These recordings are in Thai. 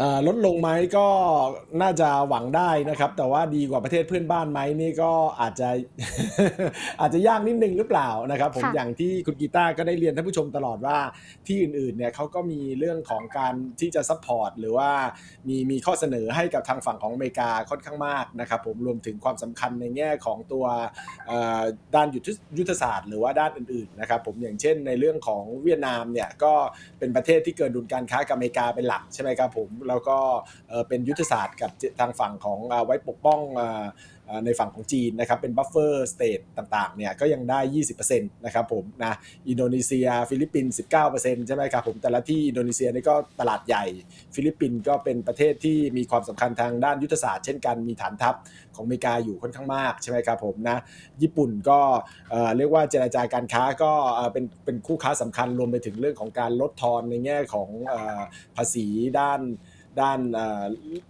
อ่าลดลงไหมก็น่าจะหวังได้นะครับ แต่ว่าดีกว่าประเทศเพื่อนบ้านไหมนี่ก็อาจจะ อาจจะยากนิดนึงหรือเปล่านะครับ ผมค่ะ อย่างที่คุณกีตาร์ก็ได้เรียนท่านผู้ชมตลอดว่าที่อื่นๆเนี่ยเขาก็มีเรื่องของการที่จะซัพพอร์ตหรือว่ามีมีข้อเสนอให้กับทางฝั่งของอเมริกาค่อนข้างมากนะครับ ผมรวมถึงความสำคัญในแง่ของตัวเอ่อด้านยุทธยุทธศาสตร์หรือว่าด้านอื่นๆนะครับ ผมอย่างเช่นในเรื่องของเวียดนามเนี่ยก็เป็นประเทศที่เกินดุลการค้ากับอเมริกาเป็นหลักใช่ไหมครับผมแล้วก็เป็นยุทธศาสตร์กับทางฝั่งของไว้ปกป้องในฝั่งของจีนนะครับเป็นบัฟเฟอร์สเตทต่างๆเนี่ยก็ยังได้ 20%นะครับผมนะอินโดนีเซีย ฟิลิปปินส์19%ใช่ไหมครับผมแต่ละที่อินโดนีเซียนี่ก็ตลาดใหญ่ ฟิลิปปินส์ก็เป็นประเทศที่มีความสำคัญทางด้านยุทธศาสตร์เช่นกันมีฐานทัพของอเมริกาอยู่ค่อนข้างมากใช่ไหมครับผมนะญี่ปุ่นก็เเรียกว่าเจรจาการค้าก็เเป็นเป็นคู่ค้าสำคัญรวมไปถึงเรื่องของการลดทอนในแง่ของออภาษีด้าน ด้าน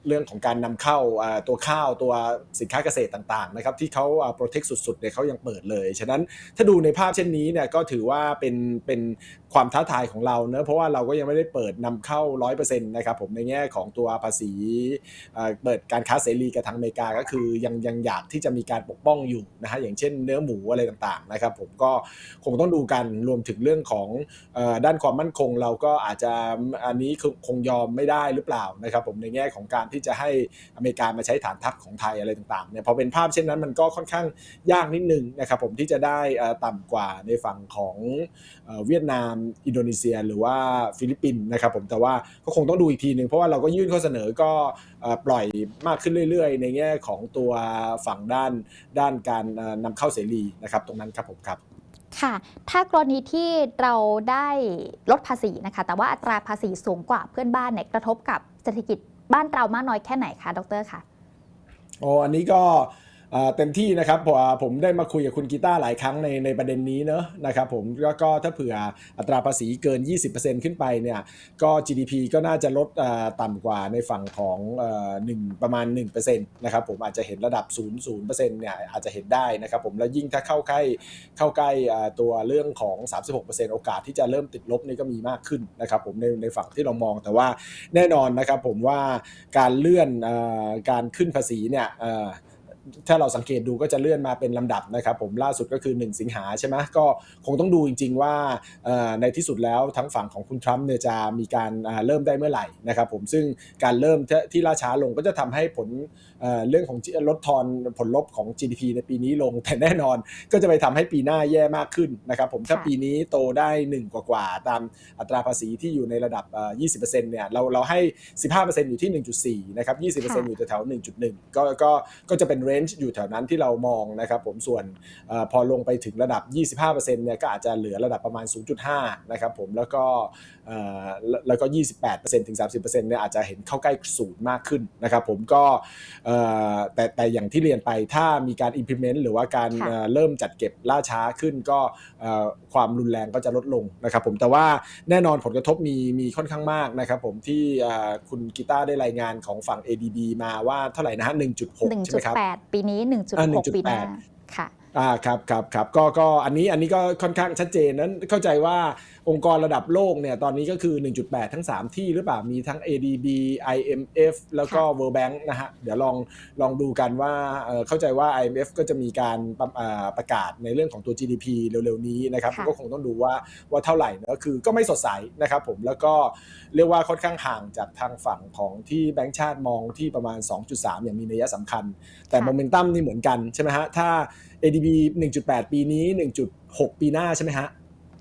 เรื่องของการนำเข้าตัวข้าวตัวสินค้าเกษตรต่างๆนะครับที่เขาโปรเทคสุดๆเนี่ยเขายังเปิดเลย ฉะนั้นถ้าดูในภาพเช่นนี้เนี่ยก็ถือว่าเป็นเป็น ความท้าทายของเราเนอะเพราะว่าเราก็ยังไม่ได้เปิดนำเข้า 100%นะครับผมในแง่ของตัวภาษีเปิดการค้าเสรีกับทางอเมริกาก็คือยังยังอยากที่จะมีการปกป้องอยู่นะฮะอย่างเช่นเนื้อหมูอะไรต่างๆนะครับผมก็คงต้องดูกันรวมถึงเรื่องของด้านความมั่นคงเราก็อาจจะอันนี้คงยอมไม่ได้หรือเปล่านะครับผมในแง่ของการที่จะให้อเมริกามาใช้ฐานทัพของไทยอะไรต่างๆเนี่ยพอเป็นภาพเช่นนั้นมันก็ค่อนข้างยากนิดนึงนะครับผมที่จะได้เอ่อต่ำกว่าในฝั่งของเวียดนามอินโดนีเซียหรือว่าฟิลิปปินส์นะครับผมแต่ว่าก็คงต้องดูอีกทีหนึ่งเพราะว่าเราก็ยื่นข้อเสนอก็เอ่อปล่อยมากขึ้นเรื่อย ๆ ในแง่ของตัวฝั่งด้านด้านการเอ่อนำเข้าเสรีนะครับตรงนั้นครับผมครับค่ะ ถ้ากรณีที่เราได้ลดภาษีนะคะ แต่ว่าอัตราภาษีสูงกว่าเพื่อนบ้านเนี่ยกระทบกับเศรษฐกิจบ้านเรามากน้อยแค่ไหนคะ ดรคะ โอ้ อันนี้ก็ เต็มที่นะครับผมผมได้มาคุยกับคุณกีตาร์หลายครั้งในในประเด็นนี้เนอะนะครับผมแล้วก็ถ้าเผื่ออัตราภาษีเกิน 20%ขึ้นไปเนี่ยก็ GDP ก็น่าจะลดต่ำกว่าในฝั่งของเอ่อหนึ่งประมาณ1%นะครับผมอาจจะเห็นระดับ 0 0%เนี่ยอาจจะเห็นได้นะครับผมแล้วยิ่งถ้าเข้าใกล้เข้าใกล้ตัวเรื่องของ 36%โอกาสที่จะเริ่มติดลบนี่ก็มีมากขึ้นนะครับผมในในฝั่งที่เรามองแต่ว่าแน่นอนนะครับผมว่าการเลื่อนอการขึ้นภาษีเนี่ย ถ้าเราสังเกตดูก็จะเลื่อนมาเป็นลำดับนะครับผมล่าสุดก็คือ 1 สิงหาใช่ไหมก็คงต้องดูจริง ๆ ว่าเอ่อในที่สุดแล้วทั้งฝั่งของคุณทรัมป์เนี่ยจะมีการอ่าเริ่มได้เมื่อไหร่นะครับผมซึ่งการเริ่มที่ที่ล่าช้าลงก็จะทำให้ผลเอ่อเรื่องของลดทอนผลลบของ GDP ในปีนี้ลง แต่แน่นอนก็จะไปทำให้ปีหน้าแย่มากขึ้นนะครับผมถ้าค่ะปีนี้โตได้ 1 กว่าๆตามอัตราภาษีที่อยู่ในระดับเอ่อ20%เนี่ยเราเราให้ 15%อยู่ที่ 1.4 นะครับ 20%อยู่แถวๆ1.1 ก็ก็ก็จะเป็นเรนจ์อยู่แถวนั้นที่เรามองนะครับผมส่วนอพอลงไปถึงระดับ 25%เนี่ยก็อาจจะเหลือระดับประมาณ 0.5 นะครับผมแล้วก็แล้วแล้วก็ 28%ถึง 30%เนี่ยอาจจะเห็นเข้าใกล้ศูนย์มากขึ้นนะครับผมก็เอ่อแต่แต่อย่างที่เรียนไปถ้ามีการ implement หรือว่าการค่ะเอ่อเริ่มจัดเก็บล่าช้าขึ้นก็เอ่อความรุนแรงก็จะลดลงนะครับผมแต่ว่าแน่นอนผลกระทบมีมีค่อนข้างมากนะครับผมที่เอ่อคุณกีตาร์ได้รายงานของฝั่ง ADB มาว่าเท่าไหร่นะฮะ1.6 ใช่ไหมครับ1.8ปีนี้อ่า1.6 1.8ปีหน้าค่ะ อ่าครับครับครับก็ก็อันนี้อันนี้ก็ค่อนข้างชัดเจนนั้นเข้าใจว่าองค์กรระดับโลกเนี่ยตอนนี้ก็คือ 1.8 ทั้ง 3 ที่หรือเปล่ามีทั้ง ADB IMF แล้วก็ World Bank นะฮะเดี๋ยวลองลองดูกันว่าเอ่อเข้าใจว่า IMF ก็จะมีการประอ่าประกาศในเรื่องของตัว GDP เร็วๆนี้นะครับค่ะก็คงต้องดูว่าว่าเท่าไหร่นะคือก็ไม่สดใสนะครับผมแล้วก็เรียกว่าค่อนข้างห่างจากทางฝั่งของที่แบงก์ชาติมองที่ประมาณ 2.3 อย่างมีนัยสำคัญ แต่ค่ะโมเมนตัมนี่เหมือนกันใช่ไหมฮะถ้า ADB 1.8 ปีนี้ 1.6 ปีหน้าใช่ไหมฮะ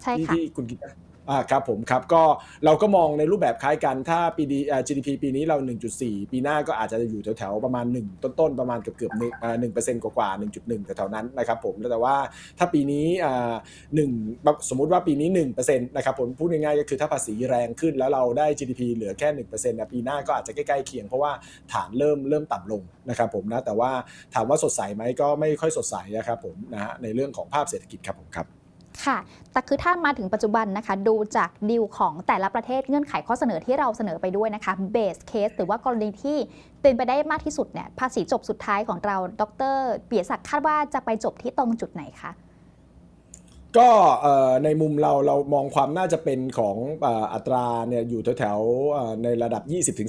ใช่ที่ค่ะที่คุณคิดนะ อ่าครับผมครับก็เราก็มองในรูปแบบคล้ายกันถ้าปีดีอ่า GDP ปีนี้เรา 1.4 ปีหน้าก็อาจจะอยู่แถวๆประมาณ 1 ต้นๆ ประมาณเกือบเกือบหนึ่งหนึ่งเปอร์เซ็นต์กว่าๆ1.1แถวๆนั้นนะครับผมแต่ว่าถ้าปีนี้อ่าหนึ่งสมมติว่าปีนี้1%นะครับผมพูดง่ายๆก็คือถ้าภาษีแรงขึ้นแล้วเราได้ GDP เหลือแค่1%นะปีหน้าก็อาจจะใกล้ๆเคียงเพราะว่าฐานเริ่มเริ่มต่ำลงนะครับผมนะแต่ว่าถามว่าสดใสไหมก็ไม่ค่อยสดใสนะครับผมนะฮะในเรื่องของภาพเศรษฐกิจครับผมครับ ค่ะ แต่คือถ้ามาถึงปัจจุบันนะคะ ดูจากดีลของแต่ละประเทศเงื่อนไขข้อเสนอที่เราเสนอไปด้วยนะคะเบสเคสหรือว่ากรณีที่เป็นไปได้มากที่สุดเนี่ยภาษีจบสุดท้ายของเรา ดร เปียศักดิ์คาดว่าจะไปจบที่ตรงจุดไหนคะ ก็เอ่อในมุมเราเรามองความน่าจะเป็นของเอ่ออัตราเนี่ยอยู่แถวๆเอ่อในระดับ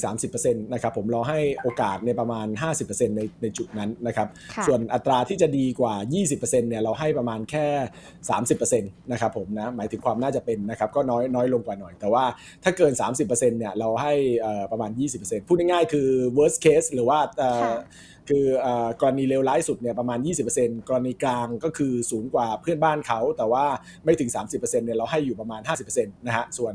20-30%นะครับผมเราให้โอกาสในประมาณ 50%ในในจุดนั้นนะครับค่ะส่วนอัตราที่จะดีกว่า 20%เนี่ยเราให้ประมาณแค่ 30%นะครับผมนะหมายถึงความน่าจะเป็นนะครับก็น้อยน้อยลงกว่าหน่อย แต่ว่าถ้าเกิน 30%เนี่ยเราให้เอ่อประมาณ 20%พูดง่ายๆคือ worst case หรือว่าเอ่อคืออกรณีเลวร้ายสุดเนี่ยประมาณ 20%กรณีกลางก็คือสูงกว่าเพื่อนบ้านเขา แต่ว่าไม่ถึง 30%เนี่ยเราให้อยู่ประมาณ 50%นะฮะส่วน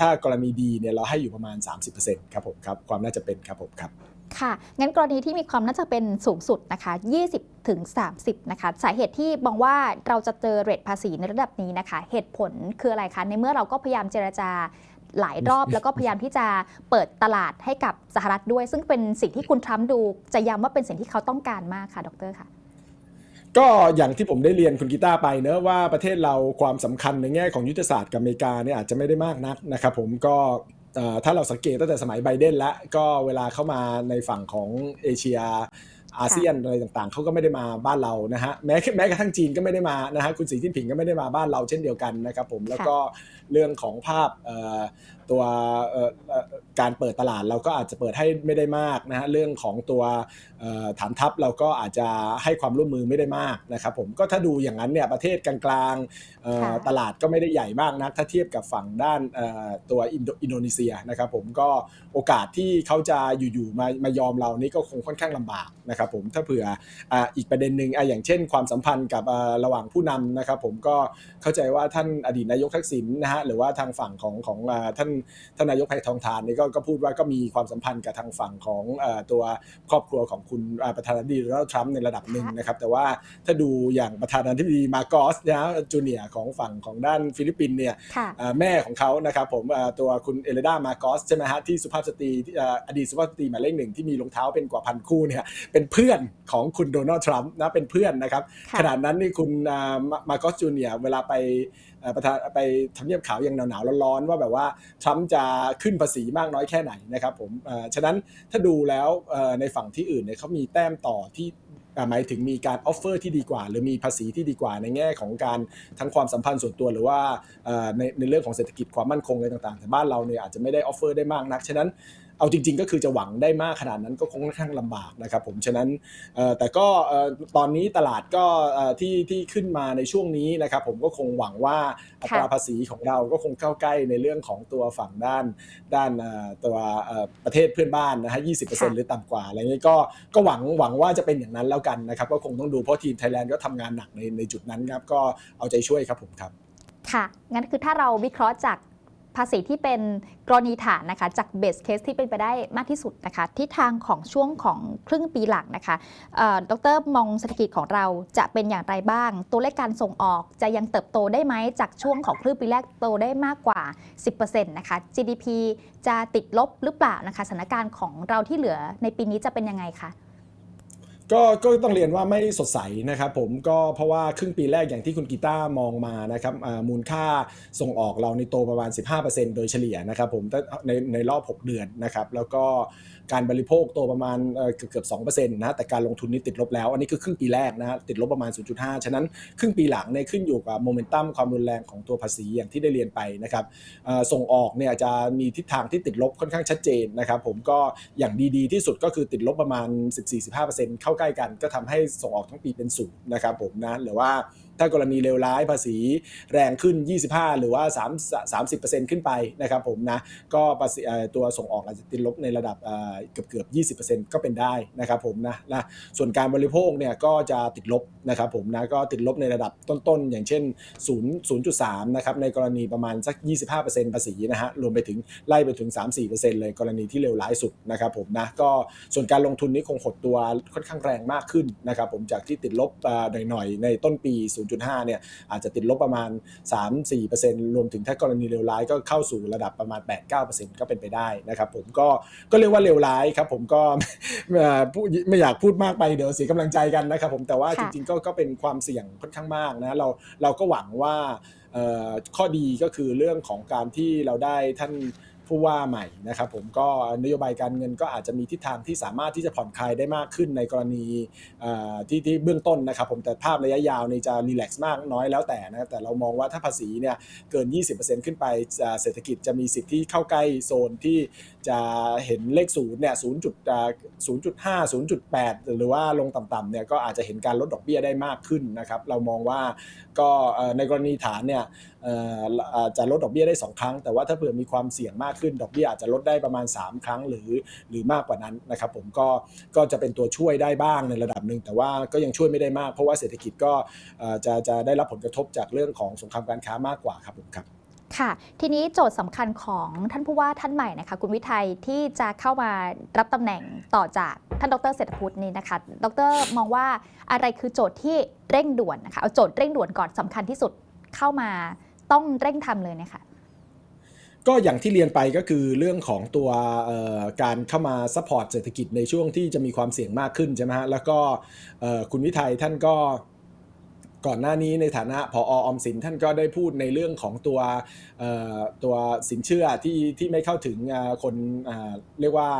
ถ้ากรณีดีเนี่ยเราให้อยู่ประมาณ 30%ครับผมครับความน่าจะเป็นครับผมครับค่ะ งั้นกรณีที่มีความน่าจะเป็นสูงสุดนะคะ 20 ถึง 30 นะคะ สาเหตุที่มองว่าเราจะเจอเรทภาษีในระดับนี้นะคะ เหตุผลคืออะไรคะ ในเมื่อเราก็พยายามเจรจา หลายรอบ แล้วก็พยายามที่จะเปิดตลาดให้กับสหรัฐด้วย ซึ่งเป็นสิ่งที่คุณทรัมป์ดู จะย้ำว่าเป็นสิ่งที่เขาต้องการมากค่ะ ดรค่ะก็อย่างที่ผมได้เรียนคุณกีตาร์ไปเนอะว่าประเทศเราความสำคัญในแง่ของยุทธศาสตร์กับอเมริกาเนี่ยอาจจะไม่ได้มากนักนะครับผมก็เอ่อถ้าเราสังเกตตั้งแต่สมัยไบเดนแล้วก็เวลาเข้ามาในฝั่งของเอเชีย อาเซียนอะไรต่างๆ เขาก็ไม่ได้มาบ้านเรานะฮะแม้แม้กระทั่งจีนก็ไม่ได้มานะฮะคุณสีจิ้นผิงก็ไม่ได้มาบ้านเราเช่นเดียวกันนะครับผมแล้วก็เรื่องของภาพ ตัวเอ่อเอ่อการเปิดตลาดเราก็อาจจะเปิดให้ไม่ได้มากนะฮะเรื่องของตัวเอ่อฐานทัพเราก็อาจจะให้ความร่วมมือไม่ได้มากนะครับผมก็ถ้าดูอย่างนั้นเนี่ยประเทศกลางๆเอ่อค่ะตลาดก็ไม่ได้ใหญ่มากนักถ้าเทียบกับฝั่งด้านเอ่อตัวอินโดอินโดนีเซียนะครับผมก็โอกาสที่เขาจะอยู่ๆมามายอมเรานี่ก็คงค่อนข้างลำบากนะครับผมถ้าเผื่ออ่าอีกประเด็นหนึ่งอะอย่างเช่น ความสัมพันธ์กับอ่าระหว่างผู้นำนะครับผมก็เข้าใจว่าท่านอดีตนายกทักษิณนะฮะหรือว่าทางฝั่งของของอ่าท่านท่านนายกแพทองทานนี่ก็ก็พูดว่าก็มีความสัมพันธ์กับทางฝั่งของเอ่อตัวครอบครัวของคุณอ่าประธานาธิบดีโดนัลด์ทรัมป์ในระดับหนึ่งนะครับ แต่ว่าถ้าดูอย่างประธานาธิบดีมาโกอสนะฮะจูเนียร์ของฝั่งของด้านฟิลิปปินส์เนี่ยค่ะอ่าแม่ของเขานะครับผมอ่าตัวคุณเอเลดามาโกอสใช่ไหมฮะที่สุภาพสตรีที่อ่าอดีตสุภาพสตรีหมายเลขหนึ่งที่มีรองเท้าเป็นกว่าพันคู่เนี่ยเป็นเพื่อนของคุณโดนัลด์ทรัมป์นะเป็นเพื่อนนะครับค่ะขนาดนั้นนี่คุณมาโกอสจูเนียร์เวลาไปเอ่อ ประธานไปทำเนียบขาวอย่างหนาวๆร้อนๆว่าแบบว่าทรัมป์จะขึ้นภาษีมากน้อยแค่ไหนนะครับผมฉะนั้นถ้าดูแล้วในฝั่งที่อื่นเนี่ยเขามีแต้มต่อที่หมายถึงมีการออฟเฟอร์ที่ดีกว่า หรือมีภาษีที่ดีกว่าในแง่ของการทั้งความสัมพันธ์ส่วนตัวหรือว่าในในเรื่องของเศรษฐกิจความมั่นคงอะไรต่างๆ แต่บ้านเราเนี่ยอาจจะไม่ได้ออฟเฟอร์ได้มากนักฉะนั้น เอาจริง ๆ ก็คือจะหวังได้มากขนาดนั้นก็คงค่อนข้างลำบากนะครับผมฉะนั้นแต่ก็ตอนนี้ตลาดก็ที่ที่ขึ้นมาในช่วงนี้นะครับผมก็คงหวังว่าอัตราภาษีของเราก็คงเข้าใกล้ในเรื่องของตัวฝั่งด้านด้านตัวประเทศเพื่อนบ้านนะฮะ 20%หรือต่ำกว่าอะไรเงี้ยก็ก็หวังหวังว่าจะเป็นอย่างนั้นแล้วกันนะครับก็คงต้องดูเพราะทีมไทยแลนด์ก็ทำงานหนักในในจุดนั้นครับก็เอาใจช่วยครับผมครับ ค่ะ งั้นคือถ้าเราวิเคราะห์จาก ภาษีที่เป็นกรณีฐานนะคะจากเบสเคสที่เป็นไปได้มากที่สุดนะคะทิศทางของช่วงของครึ่งปีหลังนะคะดรมองเศรษฐกิจของเราจะเป็นอย่างไรบ้าง ตัวเลขการส่งออกจะยังเติบโตได้ไหมจากช่วงของครึ่งปีแรกโตได้มากกว่า 10%นะคะ GDP จะติดลบหรือเปล่านะคะสถานการณ์ของเราที่เหลือในปีนี้จะเป็นยังไงคะ ก็ก็ต้องเรียนว่าไม่สดใสนะครับผมก็เพราะว่าครึ่งปีแรกอย่างที่คุณกีตาร์มองมานะครับมูลค่าส่งออกเราในโตประมาณ 15%โดยเฉลี่ยนะครับผมในในรอบ 6 เดือนนะครับแล้วก็ การบริโภคโตประมาณเอ่อเกือบเกือบ2%นะแต่การลงทุนนี่ติดลบแล้ว อันนี้คือครึ่งปีแรกนะฮะติดลบประมาณ 0.5 ฉะนั้นครึ่งปีหลังเนี่ยขึ้นอยู่กับโมเมนตัมความรุนแรงของตัวภาษีอย่างที่ได้เรียนไปนะครับส่งออกเนี่ยจะมีทิศทางที่ติดลบค่อนข้างชัดเจนนะครับผมก็อย่างดีๆที่สุดก็คือติดลบประมาณ 14-15%เข้าใกล้กัน ก็ทำให้ส่งออกทั้งปีเป็นศูนย์นะครับผมนะหรือว่า ถ้ากรณีเลวร้ายภาษีแรงขึ้น 25 หรือว่า3 30 ขึ้นไปนะครับผมนะก็ภาษีตัวส่งออกอาจจะติดลบในระดับเอ่อเกือบเกือบ20 ก็เป็นได้นะครับผมนะนะส่วนการบริโภคเนี่ยก็จะติดลบนะครับผมนะก็ติดลบในระดับต้นๆ อย่างเช่น 0 0.3 นะครับในกรณีประมาณสัก 25%ภาษีนะฮะรวมไปถึงไล่ไปถึง 3-4%เลยกรณีที่เลวร้ายสุดนะครับผมนะก็ส่วนการลงทุนนี้คงหดตัวค่อนข้างแรงมากขึ้นนะครับผมจากที่ติดลบหน่อยๆ ในต้นปี0.5 เนี่ยอาจจะติดลบประมาณ 3-4%รวมถึงถ้ากรณีเลวร้ายก็เข้าสู่ระดับประมาณ 8-9%ก็เป็นไปได้นะครับผมก็ก็เรียกว่าเลวร้ายครับผมก็เอ่อพูดไม่อยากพูดมากไปเดี๋ยวเสียกำลังใจกันนะครับผมแต่ว่าจค่ะริงๆก็ก็เป็นความเสี่ยงค่อนข้างมากนะเราเราก็หวังว่าเอ่อข้อดีก็คือเรื่องของการที่เราได้ท่าน ผู้ว่าใหม่นะครับผมก็นโยบายการเงินก็อาจจะมีทิศทางที่สามารถที่จะผ่อนคลายได้มากขึ้นในกรณีที่ที่เบื้องต้นนะครับผมแต่ภาพระยะยาวนี่จะรีแลกซ์มากน้อยแล้วแต่นะแต่เรามองว่าถ้าภาษีเนี่ยเกิน 20%ขึ้นไปเศรษฐกิจจะมีสิทธิ์ที่เข้าใกล้โซนที่จะเห็นเลขศูนย์เนี่ย0จุด0.5 0.8หรือว่าลงต่ำๆเนี่ยก็อาจจะเห็นการลดดอกเบี้ยได้มากขึ้นนะครับเรามองว่าก็ในกรณีฐานเนี่ย อาจจะลดดอกเบี้ยได้ 2 ครั้ง แต่ว่าถ้าเผื่อมีความเสี่ยงมากขึ้น ดอกเบี้ยอาจจะลดได้ประมาณ 3 ครั้งหรือหรือมากกว่านั้นนะครับผมก็ก็จะเป็นตัวช่วยได้บ้างในระดับหนึ่งแต่ว่าก็ยังช่วยไม่ได้มาก เพราะว่าเศรษฐกิจก็จะจะได้รับผลกระทบจากเรื่องของสงครามการค้ามากกว่าครับผมครับค่ะทีนี้โจทย์สำคัญของท่านผู้ว่าท่านใหม่นะคะคุณวิทัยที่จะเข้ามารับตำแหน่งต่อจากท่านดรเศรษฐพุทธนี่นะคะ ดรมองว่าอะไรคือโจทย์ที่เร่งด่วนนะคะเอาโจทย์เร่งด่วนก่อนสำคัญที่สุดเข้ามา ต้องเร่งทำเลยนะคะก็อย่างที่เรียนไปก็คือเรื่องของตัวการเข้ามาซัพพอร์ตเศรษฐกิจในช่วงที่จะมีความเสี่ยงมากขึ้นใช่ไหมฮะแล้วก็คุณวิทัยท่านก็ก่อนหน้านี้ในฐานะพอออมสินท่านก็ได้พูดในเรื่องของตัวตัวสินเชื่อที่ที่ไม่เข้าถึงคนเรียกว่า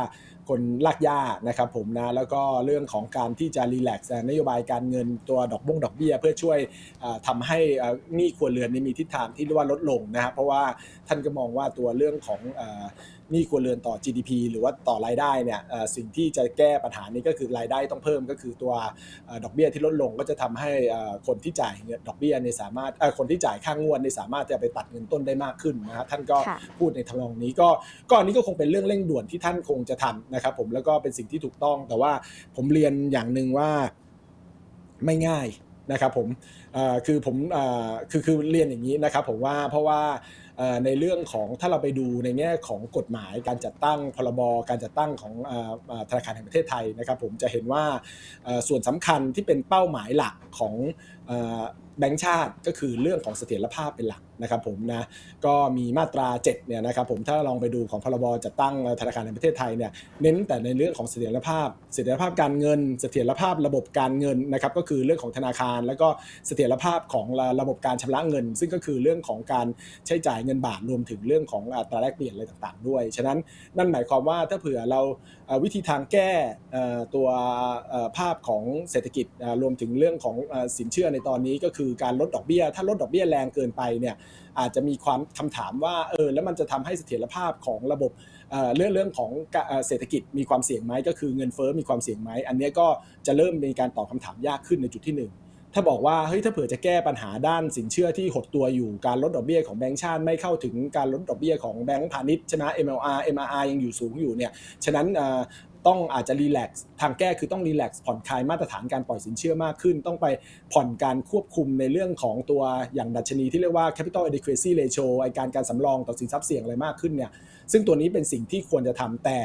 คนลากยานะครับผมนะแล้วก็เรื่องของการที่จะรีแลกซ์นโยบายการเงินตัวดอกบงดอกเบี้ย เพื่อช่วยทำทำให้หนี้ครัวเรือนมีทิศทางที่เรียกว่าลดลงนะครับเพราะว่าท่านก็มองว่าตัวเรื่องของ หนี้ครัวเรือนต่อ GDP หรือว่าต่อรายได้เนี่ยเอ่อสิ่งที่จะแก้ปัญหานี้ก็คือรายได้ต้องเพิ่มก็คือตัวเอ่อดอกเบี้ยที่ลดลงก็จะทำให้เอ่อคนที่จ่ายเงินดอกเบี้ยเนี่ยสามารถเอ่อคนที่จ่ายค่างวดเนี่ยสามารถจะไปตัดเงินต้นได้มากขึ้นนะฮะท่านก็ค่ะพูดในทำนองนี้ก็ก็อันนี้ก็คงเป็นเรื่องเร่งด่วนที่ท่านคงจะทำนะครับผมแล้วก็เป็นสิ่งที่ถูกต้องแต่ว่าผมเรียนอย่างหนึ่งว่าไม่ง่ายนะครับผมเอ่อคือผมเอ่อคือคือเรียนอย่างนี้นะครับผมว่าเพราะว่าเอ่อ ในเรื่องของถ้าเราไปดูในแง่ของกฎหมายการจัดตั้งพรบการจัดตั้งของอธนาคารแห่งประเทศไทยนะครับผมจะเห็นว่าส่วนสำคัญที่เป็นเป้าหมายหลักของแบงก์ชาติก็คือเรื่องของเสถียรภาพเป็นหลักนะครับผมนะก็มีมาตรา7เนี่ยนะครับผมถ้าลองไปดูของพรบจัดตั้งธนาคารแห่งประเทศไทยเนี่ยเน้นแต่ในเรื่องของเสถียรภาพ เสถียรภาพการเงิน เสถียรภาพระบบการเงินนะครับก็คือเรื่องของธนาคาร แล้วก็เสถียรภาพของระบบการชำระเงิน ซึ่งก็คือเรื่องของการใช้จ่ายเงินบาทรวมถึงเรื่องของอัตราแลกเปลี่ยนอะไรต่างๆ ด้วยฉะนั้นนั่นหมายความว่าถ้าเผื่อเราวิธีทางแก่ตัวภาพของเศรษฐกิจรวมถึงเรื่องของสินเชื่อในตอนนี้ก็คือการลดดอกเบี้ย ถ้าลดดอกเบี้ยแรงเกินไปเนี่ยอาจจะมีความคำถามว่าเออแล้วมันจะทำให้เสถียรภาพของระบบเเรื่องเรื่องของเศรษฐกิจมีความเสี่ยงไหมก็คือเงินเฟ้อมีความเสี่ยงไหมอันนี้ก็จะเริ่มมีการตอบคำถามยากขึ้นในจุดที่หนึ่งถ้าบอกว่าเฮ้ยถ้าเผื่อจะแก้ปัญหาด้านสินเชื่อที่หดตัวอยู่การลดดอกเบี้ยของแบงก์ชาติไม่เข้าถึงการลดดอกเบี้ยของแบงก์พาณิชย์ใช่ไหม MLR MRR ยังอยู่สูงอยู่เนี่ย ฉะนั้น ต้องอาจจะรีแลกซ์ทางแก้คือต้องรีแลกซ์ผ่อนคลายมาตรฐานการปล่อยสินเชื่อมากขึ้น ต้องไปผ่อนการควบคุมในเรื่องของตัวอย่างดัชนีที่เรียกว่า capital adequacy ratio ไอการการสำรองต่อสินทรัพย์เสี่ยงอะไรมากขึ้นเนี่ยซึ่งตัวนี้เป็นสิ่งที่ควรจะทำแต่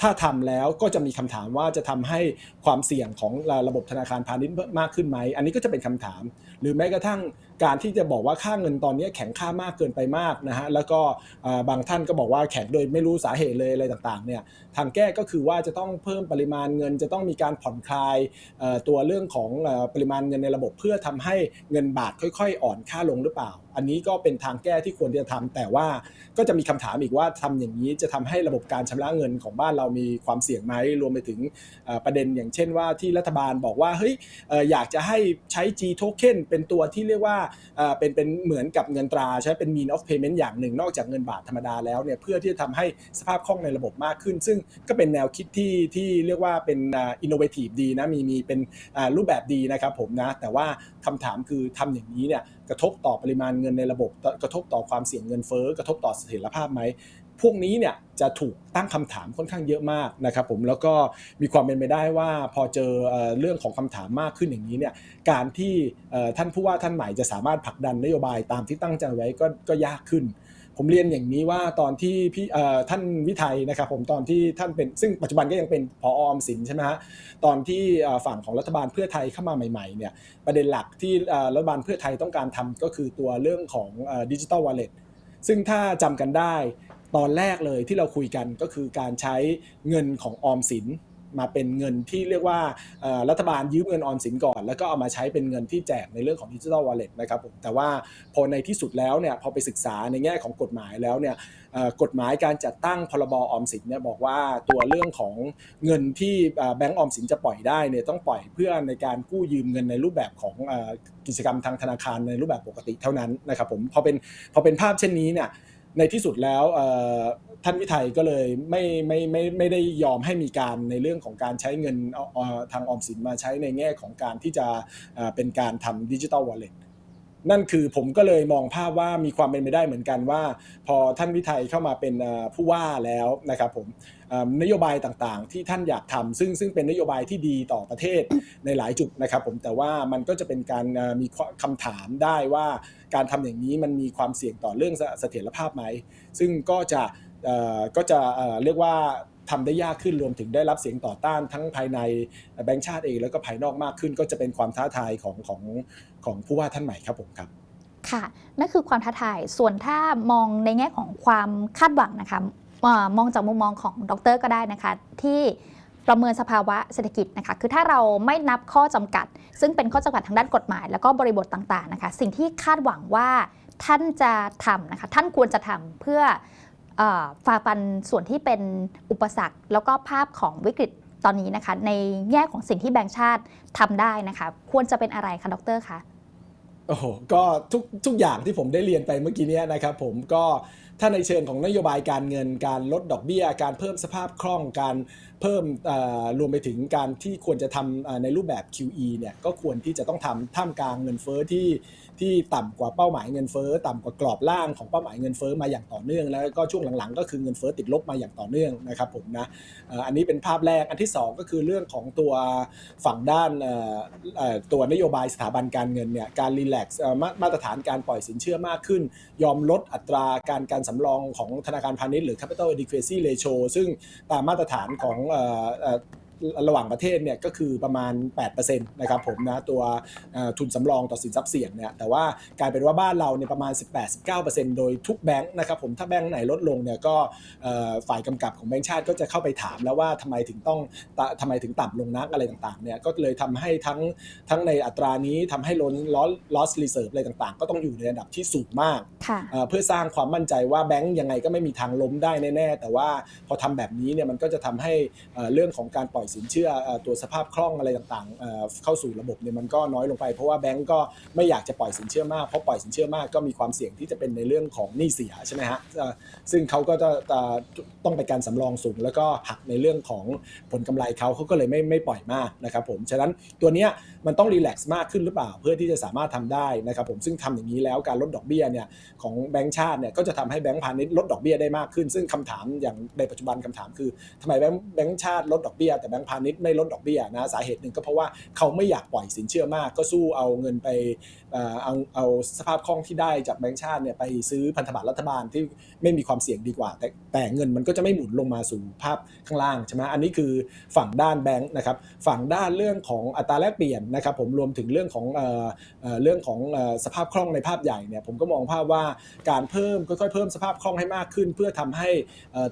ถ้าทำแล้วก็จะมีคำถามว่าจะทำให้ความเสี่ยงของระบบธนาคารพาณิชย์มากขึ้นไหม อันนี้ก็จะเป็นคำถาม หรือแม้กระทั่งการที่จะบอกว่าค่าเงินตอนนี้แข็งค่ามากเกินไปมากนะฮะแล้วก็บางท่านก็บอกว่าแข็งโดยไม่รู้สาเหตุเลยอะไรต่างๆเนี่ยทางแก้ก็คือว่าจะต้องเพิ่มปริมาณเงิน จะต้องมีการผ่อนคลายตัวเรื่องของปริมาณเงินในระบบเพื่อทำให้เงินบาทค่อย ๆ อ่อนค่าลงหรือเปล่าอันนี้ก็เป็นทางแก้ที่ควรจะทำแต่ว่าก็จะมีคำถามอีกว่าทำอย่างนี้จะทำให้ระบบการชำระเงินของบ้านเรามีความเสี่ยงไหมรวมไปถึงประเด็นอย่างเช่นว่าที่รัฐบาลบอกว่าเฮ้ยอยากจะให้ใช้ G token เป็นตัวที่เรียกว่าเป็นเป็นเหมือนกับเงินตราใช้เป็น mean of payment อย่างหนึ่งนอกจากเงินบาทธรรมดาแล้วเนี่ยเพื่อที่จะทำให้สภาพคล่องในระบบมากขึ้น ซึ่งก็เป็นแนวคิดที่ที่เรียกว่าเป็นอ่า innovative ดีนะมีมีเป็นรูปแบบดีนะครับผมนะแต่ว่าคำถามคือทำอย่างนี้เนี่ย กระทบต่อปริมาณเงินในระบบ กระทบต่อความเสี่ยงเงินเฟ้อกระทบต่อเสถียรภาพไหมพวกนี้เนี่ยจะถูกตั้งคำถามค่อนข้างเยอะมากนะครับผมแล้วก็มีความเป็นไปได้ว่าพอเจอเรื่องของคำถามมากขึ้นอย่างนี้เนี่ยการที่ท่านผู้ว่าท่านใหม่จะสามารถผลักดันนโยบายตามที่ตั้งใจไว้ก็ก็ยากขึ้น ผมเรียนอย่างนี้ว่าตอนที่พี่ท่านวิทัยนะครับผมตอนที่ท่านเป็นซึ่งปัจจุบันก็ยังเป็นพอออมสินใช่ไหมฮะตอนที่ฝั่งของรัฐบาลเพื่อไทยเข้ามาใหม่ๆเนี่ยประเด็นหลักที่รัฐบาลเพื่อไทยต้องการทำก็คือตัวเรื่องของดิจิ t a ลวอลเล็ตซึ่งถ้าจำกันได้ตอนแรกเลยที่เราคุยกันก็คือการใช้เงินของออมสิน มาเป็นเงินที่เรียกว่ารัฐบาลยืมเงินออมสินก่อน แล้วก็เอามาใช้เป็นเงินที่แจกในเรื่องของดิจิทัลวอลเล็ตนะครับผมแต่ว่าพอในที่สุดแล้วเนี่ยพอไปศึกษาในแง่ของกฎหมายแล้วเนี่ยกฎหมายการจัดตั้งพรบออมสินเนี่ยบอกว่าตัวเรื่องของเงินที่แบงก์ออมสินจะปล่อยได้เนี่ยต้องปล่อยเพื่อในการกู้ยืมเงินในรูปแบบของกิจกรรมทางธนาคารในรูปแบบปกติเท่านั้นนะครับผมพอเป็นพอเป็นภาพเช่นนี้เนี่ย ในที่สุดแล้วท่านวิไทยก็เลยไม่ไม่ไม่ไม่ได้ยอมให้มีการในเรื่องของการใช้เงินทางออมสินมาใช้ในแง่ของการที่จะเป็นการทำดิจิทัลวอลเล็ตนั่นคือผมก็เลยมองภาพว่ามีความเป็นไปได้เหมือนกันว่า พอท่านวิทัยเข้ามาเป็นผู้ว่าแล้วนะครับผมนโยบายต่างๆ ที่ท่านอยากทำซึ่งซึ่งเป็นนโยบายที่ดีต่อประเทศในหลายจุดนะครับผมแต่ว่ามันก็จะเป็นการมีคำถามได้ว่า การทำอย่างนี้มันมีความเสี่ยงต่อเรื่องเสถียรภาพไหม ซึ่งก็จะก็จะเรียกว่าทำได้ยากขึ้นรวมถึงได้รับเสียงต่อต้านทั้งภายในแบงก์ชาติเองแล้วก็ภายนอกมากขึ้น ก็จะเป็นความท้าทายของของของผู้ว่าท่านใหม่ครับผมครับค่ะนั่นคือความท้าทายส่วนถ้ามองในแง่ของความคาดหวังนะคะมองจากมุมมองของดรก็ได้นะคะที่ ประเมินสภาวะเศรษฐกิจนะคะคือถ้าเราไม่นับข้อจำกัด ซึ่งเป็นข้อจำกัดทางด้านกฎหมาย แล้วก็บริบทต่างๆนะคะสิ่งที่คาดหวังว่าท่านจะทำนะคะท่านควรจะทำเพื่อออฝ่าฟันส่วนที่เป็นอุปสรรค แล้วก็ภาพของวิกฤตตอนนี้นะคะในแง่ของสิ่งที่แบงก์ชาติทำได้นะคะควรจะเป็นอะไรคะดรคะโอ้โหก็ทุกทุกอย่างที่ผมได้เรียนไปเมื่อกี้นี้นะครับผมก็ ถ้าในเชิงของนโยบายการเงิน การลดดอกเบี้ย การเพิ่มสภาพคล่องการเพิ่มรวมไปถึงการที่ควรจะทำในรูปแบบ QE เนี่ยก็ควรที่จะต้องทำท่ามกลางเงินเฟ้อที่ที่ต่ำกว่าเป้าหมายเงินเฟ้อต่ำกว่ากรอบล่างของเป้าหมายเงินเฟ้อมาอย่างต่อเนื่อง แล้วก็ช่วงหลังๆ ก็คือเงินเฟ้อติดลบมาอย่างต่อเนื่องนะครับผมนะอันนี้เป็นภาพแรกอันที่ 2 ก็คือเรื่องของตัวฝั่งด้านตัวนโยบายสถาบันการเงินเนี่ยการรีแลกซ์มามาตรฐานการปล่อยสินเชื่อมากขึ้น ยอมลดอัตราการการสำรองของธนาคารพาณิชย์หรือ capital adequacy ratio ซึ่งตามมาตรฐานของ ระหว่างประเทศเนี่ยก็คือประมาณ8%นะครับผมนะตัวเอ่อทุนสำรองต่อสินทรัพย์เสี่ยงเนี่ยแต่ว่ากลายเป็นว่าบ้านเราเนี่ยประมาณ 18-19%โดยทุกแบงค์นะครับผมถ้าแบงค์ไหนลดลงเนี่ยก็เอ่อฝ่ายกำกับของแบงก์ชาติก็จะเข้าไปถามแล้วว่าทำไมถึงต้องตะทำไมถึงต่ำลงนักอะไรต่างๆเนี่ยก็เลยทำให้ทั้งทั้งในอัตรานี้ทำให้ล้น loss loss reserve อะไรต่างๆ ก็ต้องอยู่ในระดับที่สูงมากค่ะเอ่อเพื่อสร้างความมั่นใจว่าแบงก์ยังไงก็ไม่มีทางล้มได้แน่ๆแต่ว่าพอทำแบบนี้เนี่ยมันก็จะทำให้เอ่อเรื่องของการปล่อยสินเชื่อตัวสภาพคล่องอะไรต่างๆ เข้าสู่ระบบเนี่ยมันก็น้อยลงไปเพราะว่าแบงก์ก็ไม่อยากจะปล่อยสินเชื่อมากเพราะปล่อยสินเชื่อมากก็มีความเสี่ยงที่จะเป็นในเรื่องของหนี้เสียใช่ไหมฮะซึ่งเขาก็จะจะต้องไปการสำรองสูง แล้วก็หักในเรื่องของผลกำไรเขาเขาก็เลยไม่ไม่ปล่อยมากนะครับผมฉะนั้นตัวเนี้ยมันต้องรีแลกซ์มากขึ้นหรือเปล่า เพื่อที่จะสามารถทำได้นะครับผมซึ่งทำอย่างนี้แล้วการลดดอกเบี้ยเนี่ยของแบงก์ชาติเนี่ยก็จะทำให้แบงก์พาณิชย์ลดดอกเบี้ยได้มากขึ้น ซึ่งคำถามอย่างในปัจจุบันคำถามคือทำไมแบงก์ชาติลดดอกเบี้ยแต่แบงก์พาณิชย์ไม่ลดดอกเบี้ยนะสาเหตุหนึ่งก็เพราะว่าเขาไม่อยากปล่อยสินเชื่อมาก ก็สู้เอาเงินไปเออเอาเอาสภาพคล่องที่ได้จากแบงก์ชาติเนี่ยไปซื้อพันธบัตรรัฐบาลที่ไม่มีความเสี่ยงดีกว่า แต่แต่เงินมันก็จะไม่หมุนลงมาสู่ภาพข้างล่างใช่ไหมอันนี้คือฝั่งด้านแบงก์นะครับฝั่งด้านเรื่องของอัตราแลกเปลี่ยนนะครับผมรวมถึงเรื่องของเอ่อเรื่องของสภาพคล่องในภาพใหญ่เนี่ยผมก็มองภาพว่าการเพิ่มค่อยๆเพิ่มสภาพคล่องให้มากขึ้น เพื่อทำให้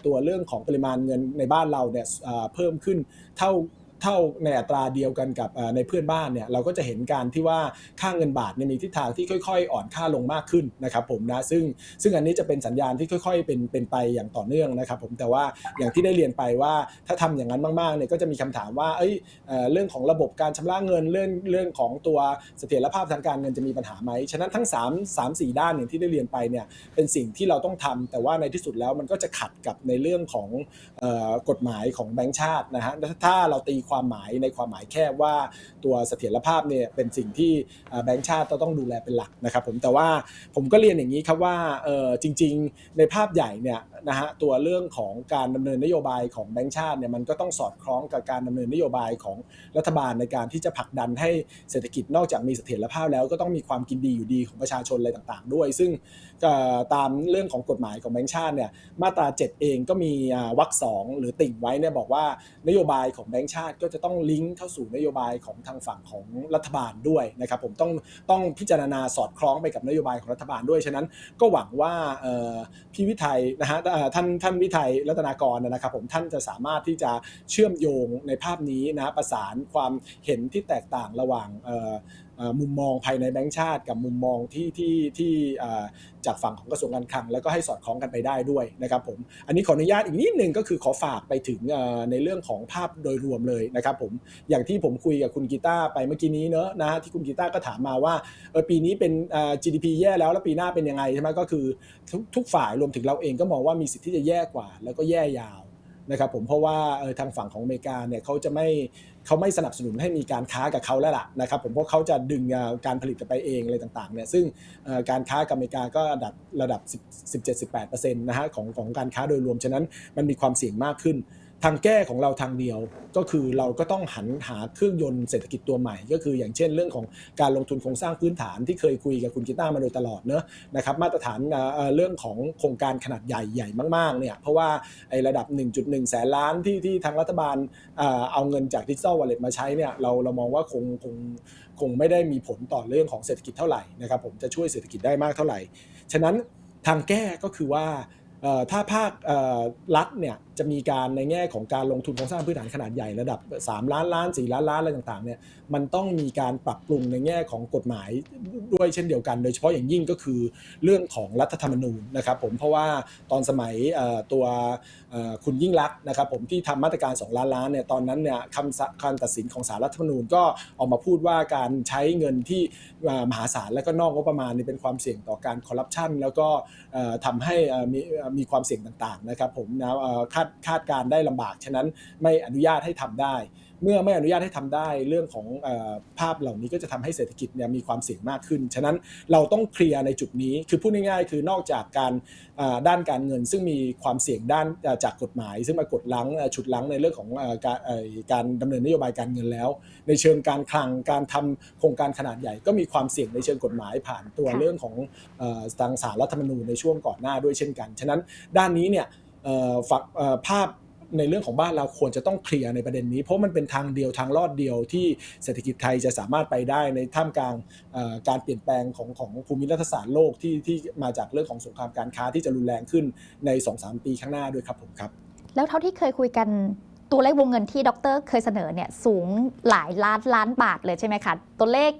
ตัวเรื่องของปริมาณเงินในบ้านเราเนี่ยเพิ่มขึ้นเท่า เท่าในอัตราเดียวกันกับในเพื่อนบ้านเนี่ยเราก็จะเห็นการที่ว่าค่าเงินบาทเนี่ยมีทิศทางที่ค่อย ๆ อ่อนค่าลงมากขึ้นนะครับผมนะซึ่งซึ่งอันนี้จะเป็นสัญญาณที่ค่อย ๆ เป็นเป็นไปอย่างต่อเนื่องนะครับผมแต่ว่าอย่างที่ได้เรียนไปว่าถ้าทำอย่างนั้นมากๆเนี่ยก็จะมีคำถามว่าเอ้ยเรื่องของระบบการชำระเงินเรื่องเรื่องของตัวเสถียรภาพทางการเงินจะมีปัญหาไหมฉะนั้นทั้ง 3 3 4 ด้านอย่างที่ได้เรียนไปเนี่ยเป็นสิ่งที่เราต้องทำแต่ว่าในที่สุดแล้วมันก็จะขัดกับในเรื่องของกฎหมายของแบงก์ชาตินะฮะถ้าเราตีความหมายในความหมายแค่ว่าตัวเสถียรภาพเนี่ยเป็นสิ่งที่แบงก์ชาติต้องดูแลเป็นหลักนะครับผมแต่ว่าผมก็เรียนอย่างนี้ครับว่าจริง ๆ ในภาพใหญ่เนี่ยนะฮะตัวเรื่องของการดำเนินนโยบายของแบงก์ชาติเนี่ยมันก็ต้องสอดคล้องกับการดำเนินนโยบายของรัฐบาลในการที่จะผลักดันให้เศรษฐกิจนอกจากมีเสถียรภาพแล้วก็ต้องมีความกินดีอยู่ดีของประชาชนอะไรต่าง ๆ ด้วย ซึ่งตามเรื่องของกฎหมายของแบงก์ชาติเนี่ยมาตรา 7 เองก็มีวรรคสองหรือติ่งไว้เนี่ยบอกว่านโยบายของแบงก์ชาติก็จะต้องลิงก์เข้าสู่นโยบายของทางฝั่งของรัฐบาลด้วยนะครับผมต้องต้องพิจารณาสอดคล้องไปกับนโยบายของรัฐบาลด้วยฉะนั้นก็หวังว่าพี่วิทัยนะฮะท่านท่านวิทัยรัตนากรนะครับผมท่านจะสามารถที่จะเชื่อมโยงในภาพนี้นะประสานความเห็นที่แตกต่างระหว่าง มุมมองภายในแบงก์ชาติ กับมุมมองที่ที่ที่จากฝั่งของกระทรวงการคลัง แล้วก็ให้สอดคล้องกันไปได้ด้วยนะครับผมอันนี้ขออนุญาตอีกนิดหนึ่งก็คือขอฝากไปถึงในเรื่องของภาพโดยรวมเลยนะครับผมอย่างที่ผมคุยกับคุณกีตาร์ไปเมื่อกี้นี้เนอะนะฮะที่คุณกีตาร์ก็ถามมาว่าเออปีนี้เป็น GDP แย่แล้วแล้วปีหน้าเป็นยังไงใช่ไหมก็คือทุกทุกฝ่ายรวมถึงเราเองก็มองว่ามีสิทธิ์ที่จะแย่กว่า แล้วก็แย่ยาวนะครับผมเพราะว่าทางฝั่งของอเมริกาเนี่ยเขาจะไม่ เขาไม่สนับสนุนให้มีการค้ากับเขาแล้วล่ะนะครับผมเพราะเขาจะดึงการผลิตกันไปเองอะไรต่างๆเนี่ยซึ่งการค้ากับอเมริกาก็ระดับระดับ 17-18%นะฮะของของการค้าโดยรวมฉะนั้นมันมีความเสี่ยงมากขึ้น ทางแก้ของเราทางเดียวก็คือเราก็ต้องหันหาเครื่องยนต์เศรษฐกิจตัวใหม่ ก็คืออย่างเช่นเรื่องของการลงทุนโครงสร้างพื้นฐานที่เคยคุยกับคุณกีตาร์มาโดยตลอดเนอะนะครับมาตรฐานเรื่องของโครงการขนาดใหญ่ใหญ่มากๆเนี่ยเพราะว่าไอ้ระดับ 1.1 แสนล้านที่ที่ทางรัฐบาลเอาเงินจากดิจิ t a ลวอลเล็ตมาใช้เนี่ยเราเรามองว่าคงคงคงไม่ได้มีผลต่อเรื่องของเศรษฐกิจเท่าไหร่นะครับผมจะช่วยเศรษฐกิจได้มากเท่าไหร่ ฉะนั้นทางแก้ก็คือว่าถ้าภาครัฐเนี่ย จะมีการในแง่ของการลงทุนโครงสร้างพื้นฐานขนาดใหญ่ระดับ 3 ล้านล้าน 4 ล้านล้านอะไรต่างๆเนี่ยมันต้องมีการปรับปรุงในแง่ของกฎหมายด้วยเช่นเดียวกัน โดยเฉพาะอย่างยิ่งก็คือเรื่องของรัฐธรรมนูญนะครับผมเพราะว่าตอนสมัยตัวคุณยิ่งรักนะครับผมที่ทำมาตรการ 2 ล้านล้านเนี่ยตอนนั้นเนี่ยคำการตัดสินของสารรัฐธรรมนูญก็ออกมาพูดว่าการใช้เงินที่มหาศาลและก็นอกงบประมาณนี่เป็นความเสี่ยงต่อการคอร์รัปชันแล้วก็เอ่อทำให้มีมีความเสี่ยงต่างๆนะครับผมนะคาดคาดการณ์ได้ลำบาก ฉะนั้นไม่อนุญาตให้ทำได้ เมื่อไม่อนุญาตให้ทำได้เรื่องของเออภาพเหล่านี้ก็จะทำให้เศรษฐกิจเนี่ยมีความเสี่ยงมากขึ้น ฉะนั้นเราต้องเคลียร์ในจุดนี้ คือพูดง่ายๆ คือนอกจากการเอ่อด้านการเงิน ซึ่งมีความเสี่ยงด้านเอ่อจากกฎหมาย ซึ่งมากดล้างเอ่อฉุดล้างในเรื่องของเอ่อการเอ่อการดำเนินนโยบายการเงินแล้ว ในเชิงการคลังการทำโครงการขนาดใหญ่ ก็มีความเสี่ยงในเชิงกฎหมายผ่านตัวค่ะเรื่องของเอ่อทางสารรัฐธรรมนูญในช่วงก่อนหน้าด้วยเช่นกัน ฉะนั้นด้านนี้เนี่ยเอ่อ ฝักภาพในเรื่องของบ้านเราควรจะต้องเคลียร์ในประเด็นนี้ เพราะมันเป็นทางเดียวทางลอดเดียวที่เศรษฐกิจไทยจะสามารถไปได้ในท่ามกลางการเปลี่ยนแปลงของของภูมิรัฐศาสตร์โลกที่ที่มาจากเรื่องของสงครามการค้าที่จะรุนแรงขึ้นใน 2-3 ปีข้างหน้าด้วยครับผมครับ แล้วเท่าที่เคยคุยกันตัวเลขวงเงินที่ดรเคยเสนอเนี่ยสูงหลายล้านล้านบาทเลยใช่ไหมคะ ตัวเลข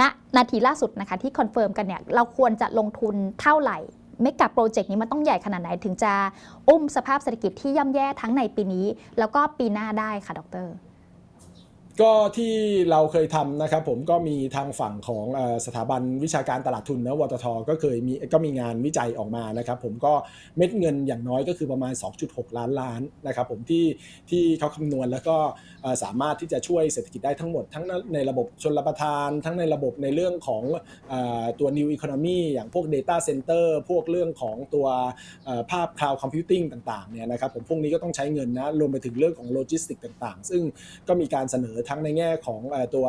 ณนาทีล่าสุดนะคะที่คอนเฟิร์มกันเนี่ยเราควรจะลงทุนเท่าไหร่ เมกับโปรเจกต์นี้มันต้องใหญ่ขนาดไหนถึงจะอุ้มสภาพเศรษฐกิจที่ย่ำแย่ทั้งในปีนี้ แล้วก็ปีหน้าได้ค่ะดร ก็ที่เราเคยทำนะครับผมก็มีทางฝั่งของสถาบันวิชาการตลาดทุนนะวตทก็เคยมีก็มีงานวิจัยออกมานะครับผมก็เม็ดเงินอย่างน้อยก็คือประมาณ 2.6 ล้านล้านนะครับผมที่ที่เขาคำนวณแล้วก็สามารถที่จะช่วยเศรษฐกิจได้ทั้งหมด ทั้งในระบบชนรับประทาน ทั้งในระบบในเรื่องของตัว new economy อย่างพวก data center พวกเรื่องของตัวภาพ cloud computing ต่างๆเนี่ยนะครับผมพวกนี้ก็ต้องใช้เงินนะรวมไปถึงเรื่องของโลจิสติกต่างๆ ซึ่งก็มีการเสนอทั้งในแง่ของตัว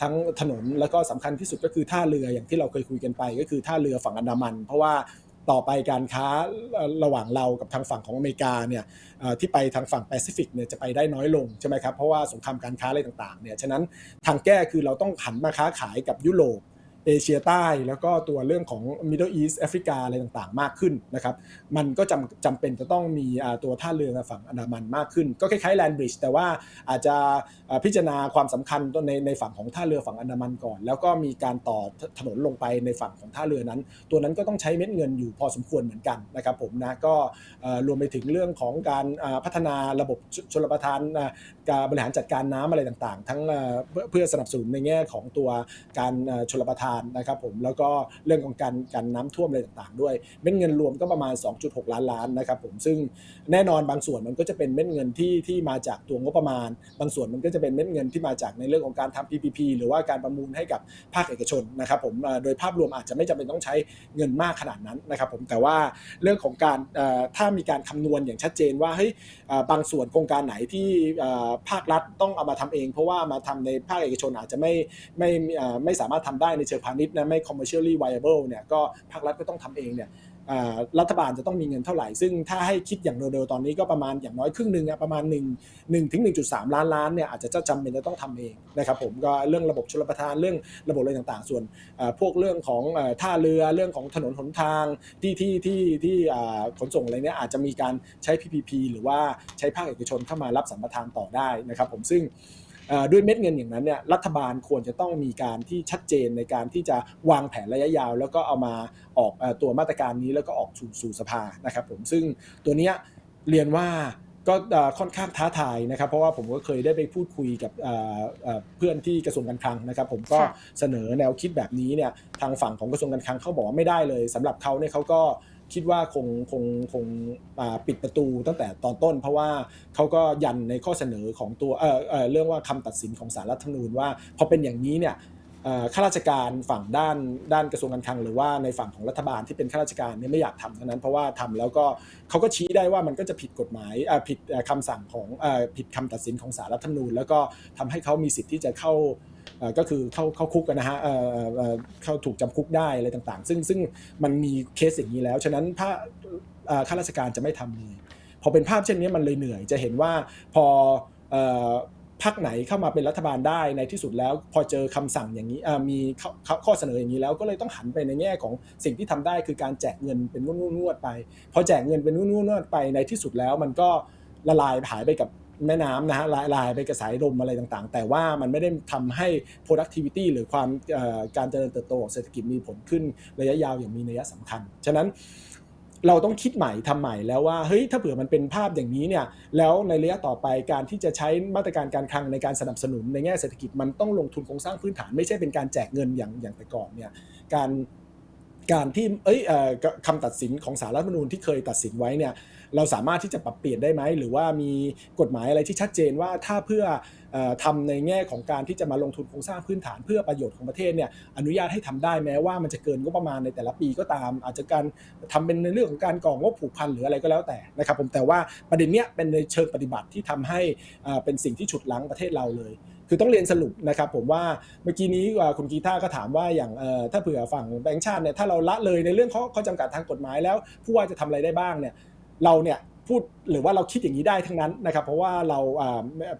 ทั้งถนนแล้วก็สำคัญที่สุดก็คือท่าเรืออย่างที่เราเคยคุยกันไป ก็คือท่าเรือฝั่งอันดามัน เพราะว่าต่อไปการค้าระหว่างเรากับทางฝั่งของอเมริกาเนี่ยที่ไปทางฝั่งแปซิฟิกเนี่ยจะไปได้น้อยลงใช่ไหมครับเพราะว่าสงครามการค้าอะไรต่างๆเนี่ยฉะนั้นทางแก้คือเราต้องหันมาค้าขายกับยุโรป เอเชียใต้ แล้วก็ตัวเรื่องของ Middle East แอฟริกาอะไรต่างๆ มากขึ้นนะครับมันก็จำจำเป็นจะต้องมีตัวท่าเรือฝั่งอันดามันมากขึ้น ก็คล้ายๆแลนบริดจ์แต่ว่าอาจจะพิจารณาความสำคัญตัวในในฝั่งของท่าเรือฝั่งอันดามันก่อน แล้วก็มีการต่อถนนลงไปในฝั่งของท่าเรือนั้น ตัวนั้นก็ต้องใช้เม็ดเงินอยู่พอสมควรเหมือนกันนะครับผมนะก็รวมไปถึงเรื่องของการพัฒนาระบบชชลประทาน การบริหารจัดการน้ำอะไรต่างๆ ทั้งเพื่อสนับสนุนในแง่ของตัวการชลประทานนะครับผมแล้วก็เรื่องของการการน้ำท่วมอะไรต่างๆ ด้วยเม็ดเงินรวมก็ประมาณ 2.6 ล้านล้านนะครับผมซึ่งแน่นอนบางส่วนมันก็จะเป็นเม็ดเงินที่ที่มาจากตัวงบประมาณ บางส่วนมันก็จะเป็นเม็ดเงินที่มาจากในเรื่องของการทำ PPP หรือว่าการประมูลให้กับภาคเอกชนนะครับผมโดยภาพรวมอาจจะไม่จำเป็นต้องใช้เงินมากขนาดนั้นนะครับผมแต่ว่าเรื่องของการถ้ามีการคำนวณอย่างชัดเจนว่าเฮ้ยบางส่วนโครงการไหนที่ภาครัฐต้องเอามาทำเอง เพราะว่ามาทำในภาคเอกชนอาจจะไม่ไม่ไม่สามารถทำได้ในเชิงพาณิชย์นะไม่ commercially viable เนี่ยก็ภาครัฐก็ต้องทำเองเนี่ย รัฐบาลจะต้องมีเงินเท่าไหร่ ซึ่งถ้าให้คิดอย่างเร็วๆตอนนี้ก็ประมาณอย่างน้อยครึ่งหนึ่งประมาณ 1 1ถึง1.3 ล้านล้านเนี่ยอาจจะจำเป็นจะต้องทำเองนะครับผมก็เรื่องระบบชลประทานเรื่องระบบอะไรต่างๆ ส่วนพวกเรื่องของท่าเรือเรื่องของถนนหนทางที่ที่ที่ที่ขนส่งอะไรเนี่ยอาจจะมีการใช้ PPP หรือว่าใช้ภาคเอกชนเข้ามารับสัมปทานต่อได้นะครับผมซึ่ง ด้วยเม็ดเงินอย่างนั้นเนี่ยรัฐบาลควรจะต้องมีการที่ชัดเจนในการที่จะวางแผนระยะยาว แล้วก็เอามาออกเอ่อตัวมาตรการนี้แล้วก็ออกสู่สู่สภานะครับผมซึ่งตัวเนี้ยเรียนว่าก็เอ่อค่อนข้างท้าทายนะครับ เพราะว่าผมก็เคยได้ไปพูดคุยกับเอ่อเอ่อเพื่อนที่กระทรวงการคลังนะครับ ผมก็ค่ะเสนอแนวคิดแบบนี้เนี่ยทางฝั่งของกระทรวงการคลังเขาบอกว่าไม่ได้เลยสำหรับเขาเนี่ยเขาก็ คิดว่าคงคงคงปิดประตูตั้งแต่ตอนต้น เพราะว่าเขาก็ยันในข้อเสนอของตัวเอ่อเออเรื่องว่าคำตัดสินของสารรัฐธรรมนูญว่าพอเป็นอย่างนี้เนี่ยข้าราชการฝั่งด้านด้านกระทรวงการคลัง หรือว่าในฝั่งของรัฐบาลที่เป็นข้าราชการเนี่ยไม่อยากทำทั้งนั้นเพราะว่าทำแล้วก็เขาก็ชี้ได้ว่ามันก็จะผิดกฎหมายผิดเอ่อคำสั่งของผิดคำตัดสินของสารรัฐธรรมนูญ แล้วก็ทำให้เขามีสิทธิ์ที่จะเข้า ก็คือเข้าเข้าคุกนะฮะเอ่อเข้าถูกจำคุกได้อะไรต่างๆ ซึ่งซึ่งมันมีเคสอย่างนี้แล้ว ฉะนั้นถ้าข้าราชการจะไม่ทำเลยพอเป็นภาพเช่นนี้มันเลยเหนื่อยจะเห็นว่าพออพรรคไหนเข้ามาเป็นรัฐบาลได้ในที่สุดแล้ว พอเจอคำสั่งอย่างนี้มีข้อข้อเสนออย่างนี้แล้วก็เลยต้องหันไปในแง่ของสิ่งที่ทำได้คือการแจกเงินเป็นงวดๆไป พอแจกเงินเป็นงวดๆไปในที่สุดแล้วมันก็ละลายหายไปกับ แม่น้ำนะฮะลายลายไปกับสายลมอะไรต่างๆ แต่ว่ามันไม่ได้ทำให้ productivity หรือความการเจริญเติบโตของเศรษฐกิจมีผลขึ้นระยะยาวอย่างมีนัยสำคัญ ฉะนั้นเราต้องคิดใหม่ทำใหม่แล้วว่าเฮ้ยถ้าเผื่อมันเป็นภาพอย่างนี้เนี่ยแล้วในระยะต่อไปการที่จะใช้มาตรการการคลังในการสนับสนุนในแง่เศรษฐกิจมันต้องลงทุนโครงสร้างพื้นฐานไม่ใช่เป็นการแจกเงินอย่างอย่างแต่ก่อนเนี่ยการการที่เอ้ยอคำตัดสินของสารรัฐมนูญที่เคยตัดสินไว้เนี่ย เราสามารถที่จะปรับเปลี่ยนได้ไหม หรือว่ามีกฎหมายอะไรที่ชัดเจนว่าถ้าเพื่อเออทำในแง่ของการที่จะมาลงทุนโครงสร้างพื้นฐานเพื่อประโยชน์ของประเทศเนี่ยอนุญาตให้ทำได้แม้ว่ามันจะเกินงบประมาณในแต่ละปีก็ตาม อาจจะการทำเป็นในเรื่องของการก่องบผูกพันหรืออะไรก็แล้วแต่นะครับผมแต่ว่าประเด็นเนี้ยเป็นในเชิงปฏิบัติที่ทำให้เป็นสิ่งที่ฉุดลั้งประเทศเราเลยคือต้องเรียนสรุปนะครับผมว่าเมื่อกี้นี้คุณกีตาก็ถามว่าอย่างถ้าเผื่อฝั่งแบงค์ชาติเนี่ยถ้าเราละเลยในเรื่องข้อข้อจำกัดทางกฎหมายแล้วผู้ว่าจะทำอะไรได้บ้างเนี่ย เราเนี่ยพูดหรือว่าเราคิดอย่างนี้ได้ทั้งนั้นนะครับ เพราะว่าเรา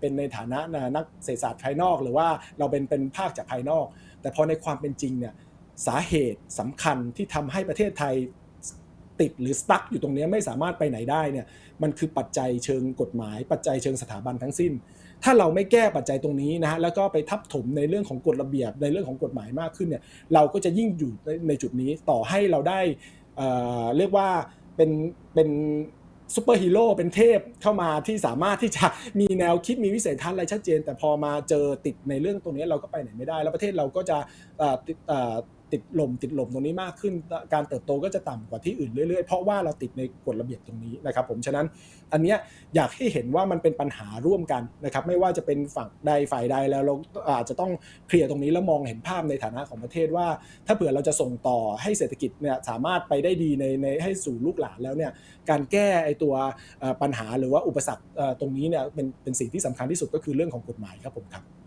เป็นในฐานะนักเศรษฐศาสตร์ภายนอก หรือว่าเราเป็นเป็นภาคจากภายนอก แต่พอในความเป็นจริงเนี่ยสาเหตุสำคัญที่ทำให้ประเทศไทยติดหรือสตั๊กอยู่ตรงนี้ไม่สามารถไปไหนได้เนี่ยมันคือปัจจัยเชิงกฎหมาย ปัจจัยเชิงสถาบันทั้งสิ้น ถ้าเราไม่แก้ปัจจัยตรงนี้นะฮะแล้วก็ไปทับถมในเรื่องของกฎระเบียบในเรื่องของกฎหมายมากขึ้นเนี่ยเราก็จะยิ่งอยู่ในจุดนี้ต่อให้เราได้เรียกว่า เป็นเป็นซูเปอร์ฮีโร่เป็นเทพเข้ามาที่สามารถที่จะมีแนวคิดมีวิสัยทัศน์อะไรชัดเจน แต่พอมาเจอติดในเรื่องตรงนี้เราก็ไปไหนไม่ได้ แล้วประเทศเราก็จะ ติดลมติดลมตรงนี้มากขึ้น การเติบโตก็จะต่ำกว่าที่อื่นเรื่อยๆ เพราะว่าเราติดในกฎระเบียบตรงนี้นะครับผมฉะนั้นอันเนี้ยอยากให้เห็นว่ามันเป็นปัญหาร่วมกันนะครับไม่ว่าจะเป็นฝั่งใดฝ่ายใดแล้วเราอาจจะต้องเคลียร์ตรงนี้แล้วมองเห็นภาพในฐานะของประเทศว่า ถ้าเผื่อเราจะส่งต่อให้เศรษฐกิจเนี่ยสามารถไปได้ดีในในให้สู่ลูกหลานแล้วเนี่ยการแก้ไอตัวปัญหาหรือว่าอุปสรรคตรงนี้เนี่ยเป็นเป็นสิ่งที่สำคัญที่สุดก็คือเรื่องของกฎหมายครับผมครับ